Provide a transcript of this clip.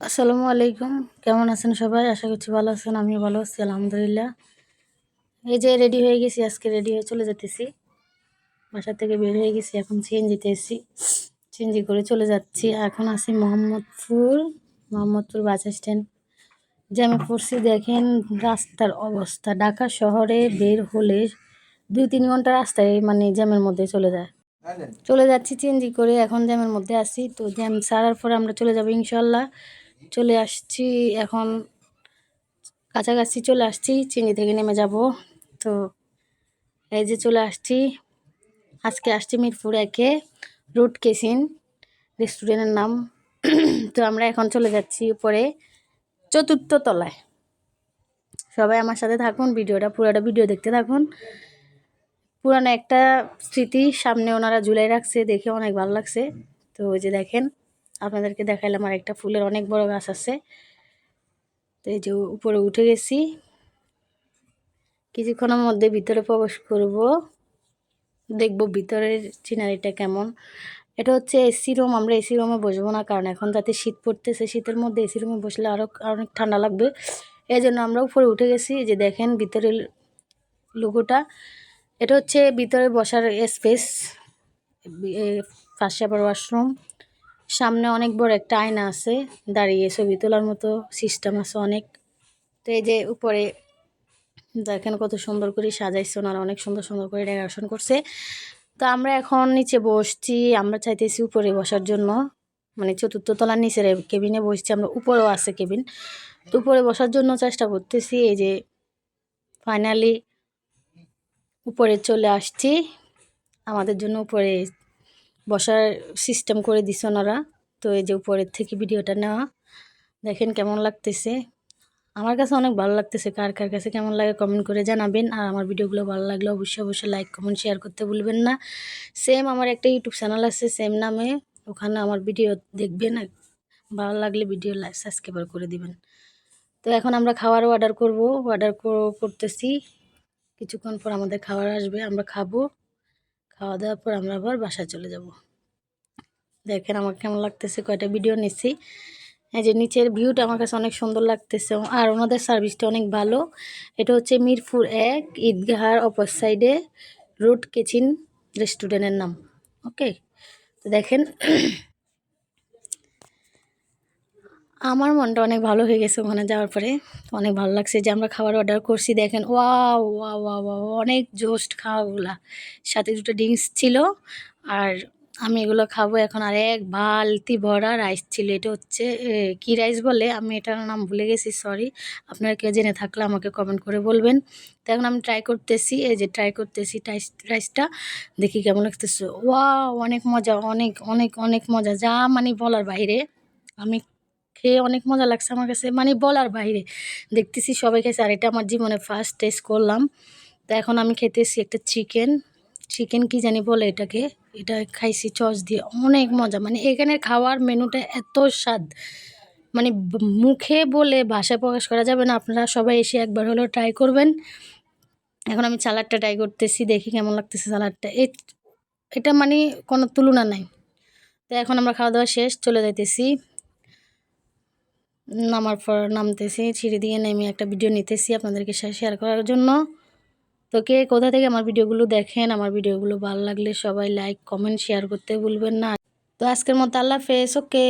আসসালামু আলাইকুম। কেমন আছেন সবাই? আশা করছি ভালো আছেন, আমিও ভালো আছি, আলহামদুলিল্লাহ। এই যে রেডি হয়ে গেছি, আজকে রেডি হয়ে চলে যেতেছি। বাসা থেকে বের হয়ে গেছি, এখন সিএনজিতে এসেছি সিএনজি করে চলে যাচ্ছি। এখন আছি মোহাম্মদপুর মোহাম্মদপুর বাস স্ট্যান্ড। জ্যামে পড়ছি, দেখেন রাস্তার অবস্থা। ঢাকা শহরে বের হলে দুই তিন ঘণ্টা রাস্তায় মানে জ্যামের মধ্যে চলে যায়। চলে যাচ্ছি চেঞ্জি করে, এখন জ্যামের মধ্যে আসি তো জ্যাম সারার পরে আমরা চলে যাব ইনশাল্লাহ। চলে আসছি, এখন কাছাকাছি চলে আসছি চিনি থেকে নেমে যাব। তো এই যে চলে আসছি, আজকে আসছি মিরপুর একে রুট কেসিন রেস্টুরেন্টের নাম। তো আমরা এখন চলে যাচ্ছি উপরে চতুর্থ তলায়। সবাই আমার সাথে থাকুন, ভিডিওটা, পুরোটা ভিডিও দেখতে থাকুন। পুরানো একটা স্মৃতি সামনে ওনারা ঝুলাই রাখছে, দেখে অনেক ভালো লাগছে। তো ওই যে দেখেন আপনাদেরকে দেখাইলাম আর একটা ফুলের অনেক বড় গাছ আছে। তো এই যে উপরে উঠে গেছি। কিছুক্ষণের মধ্যে ভিতরে প্রবেশ করব। দেখব ভিতরের সিনারিটা কেমন। এটা হচ্ছে এসি রুম আমরা এসি রুমে বসবো না, কারণ এখন যাতে শীত পড়তেছে, শীতের মধ্যে এসি রুমে বসলে আরও অনেক ঠান্ডা লাগবে। এই জন্য আমরা উপরে উঠে গেছি যে দেখেন ভিতরের লোগোটা। এটা হচ্ছে ভিতরে বসার স্পেস পাশে আবার ওয়াশরুম সামনে অনেক বড় একটা আয়না আছে, দাঁড়িয়ে ছবি তোলার মতো সিস্টেম আছে অনেক। তো এই যে উপরে দেখেন কত সুন্দর করে সাজাইছে, ওনারা অনেক সুন্দর সুন্দর করে ডেকোরেশন করছে। তো আমরা এখন নিচে বসছি, আমরা চাইতেছি উপরে বসার জন্য। মানে চতুর্থ তলার নিচের কেবিনে বসছি, আমরা উপরেও আছে কেবিন তো উপরে বসার জন্য চেষ্টা করতেছি, এই যে ফাইনালি উপরে চলে আসছি। আমাদের জন্য উপরে বসার সিস্টেম করে দিছে ওনারা। তো এই যে উপরের থেকে ভিডিওটা নেওয়া, দেখেন কেমন লাগতেছে। আমার কাছে অনেক ভালো লাগতেছে, কার কার কাছে কেমন লাগে কমেন্ট করে জানাবেন। আর আমার ভিডিওগুলো ভালো লাগলে অবশ্যই অবশ্যই লাইক কমেন্ট শেয়ার করতে ভুলবেন না। সেম আমার একটা ইউটিউব চ্যানেল আছে সেম নামে। ওখানে আমার ভিডিও দেখবেন ভালো লাগলে ভিডিও সাবস্ক্রাইবার করে দিবেন। তো এখন আমরা খাওয়ার অর্ডার করব। অর্ডার করতেছি। কিছুক্ষণ পর আমাদের খাবার আসবে, আমরা খাব। খাওয়া দাওয়ার পর আমরা আবার বাসায় চলে যাব। দেখেন আমার কেমন লাগতেছে, কয়টা ভিডিও নিচ্ছি এই যে নিচের ভিউটা আমার কাছে অনেক সুন্দর লাগতেছে আর ওনাদের সার্ভিসটা অনেক ভালো। এটা হচ্ছে মিরপুর এক ঈদগাহার অপর সাইডে রুট কিচিন রেস্টুরেন্টের নাম ওকে তো দেখেন আমার মনটা অনেক ভালো হয়ে গেছে ওখানে যাওয়ার পরে। অনেক ভালো লাগছে যে আমরা খাবার অর্ডার করছি, দেখেন ওয়া ওয়া ওয়া ওয়া অনেক জোস্ট খাওয়াগুলা। সাথে দুটো ড্রিঙ্কস ছিল আর আমি এগুলো খাব এখন, আর এক বালতি ভরা রাইস ছিল। এটা হচ্ছে কি রাইস বলে? আমি এটার নাম ভুলে গেছি সরি আপনারা কেউ জেনে থাকলে আমাকে কমেন্ট করে বলবেন। তো এখন আমি ট্রাই করতেছি, এই যে ট্রাই করতেছি রাইসটা দেখি কেমন লাগতেছে। ওয়া অনেক মজা, অনেক অনেক অনেক মজা। যা মানে বলার বাইরে, আমি খেয়ে অনেক মজা লাগছে আমার কাছে। মানে বলার বাইরে। দেখতেছি সবাই খেয়েছে আর এটা আমার জীবনে ফার্স্ট টেস্ট করলাম। তো এখন আমি খেতেছি একটা চিকেন চিকেন কি জানি বলে এটাকে। এটা খাইছি চস দিয়ে। অনেক মজা। মানে এখানের খাওয়ার মেনুটা এত স্বাদ। মানে মুখে বলে ভাষায় প্রকাশ করা যাবে না। আপনারা সবাই এসে একবার হলেও ট্রাই করবেন। এখন আমি সালাডটা ট্রাই করতেছি। দেখি কেমন লাগতেছে সালাডটা এটা মানে কোনো তুলনা নাই। তো এখন আমরা খাওয়া দাওয়া শেষ। চলে যাইতেছি। নামার পর নামতেছি, ছিঁড়ে দিয়ে নেমে একটা ভিডিও নিতেছি আপনাদেরকে শেয়ার করার জন্য। তো কে কোথা থেকে আমার ভিডিওগুলো দেখেন, আমার ভিডিওগুলো ভালো লাগলে সবাই লাইক কমেন্ট শেয়ার করতে ভুলবেন না। তো আজকের মতো আল্লাহ ফেস ওকে